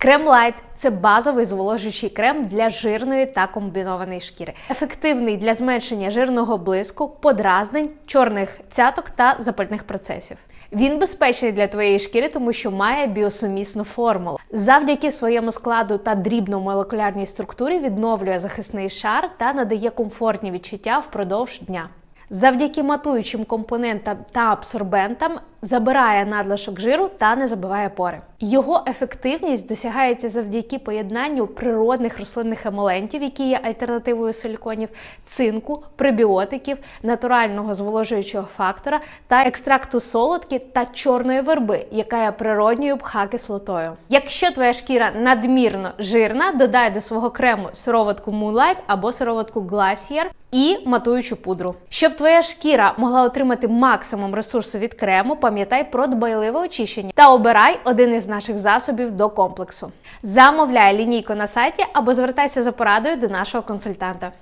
Крем Light – це базовий зволожуючий крем для жирної та комбінованої шкіри, ефективний для зменшення жирного блиску, подразнень, чорних цяток та запальних процесів. Він безпечний для твоєї шкіри, тому що має біосумісну формулу. Завдяки своєму складу та дрібномолекулярній структурі відновлює захисний шар та надає комфортні відчуття впродовж дня. Завдяки матуючим компонентам та абсорбентам забирає надлишок жиру та не забиває пори. Його ефективність досягається завдяки поєднанню природних рослинних емолентів, які є альтернативою силіконів, цинку, пребіотиків, натурального зволожуючого фактора та екстракту солодки та чорної верби, яка є природньою пха-кислотою. Якщо твоя шкіра надмірно жирна, додай до свого крему сироватку Moonlight або сироватку Glacier і матуючу пудру. Щоб твоя шкіра могла отримати максимум ресурсу від крему, пам'ятай про дбайливе очищення та обирай один із наших засобів до комплексу. Замовляй лінійку на сайті або звертайся за порадою до нашого консультанта.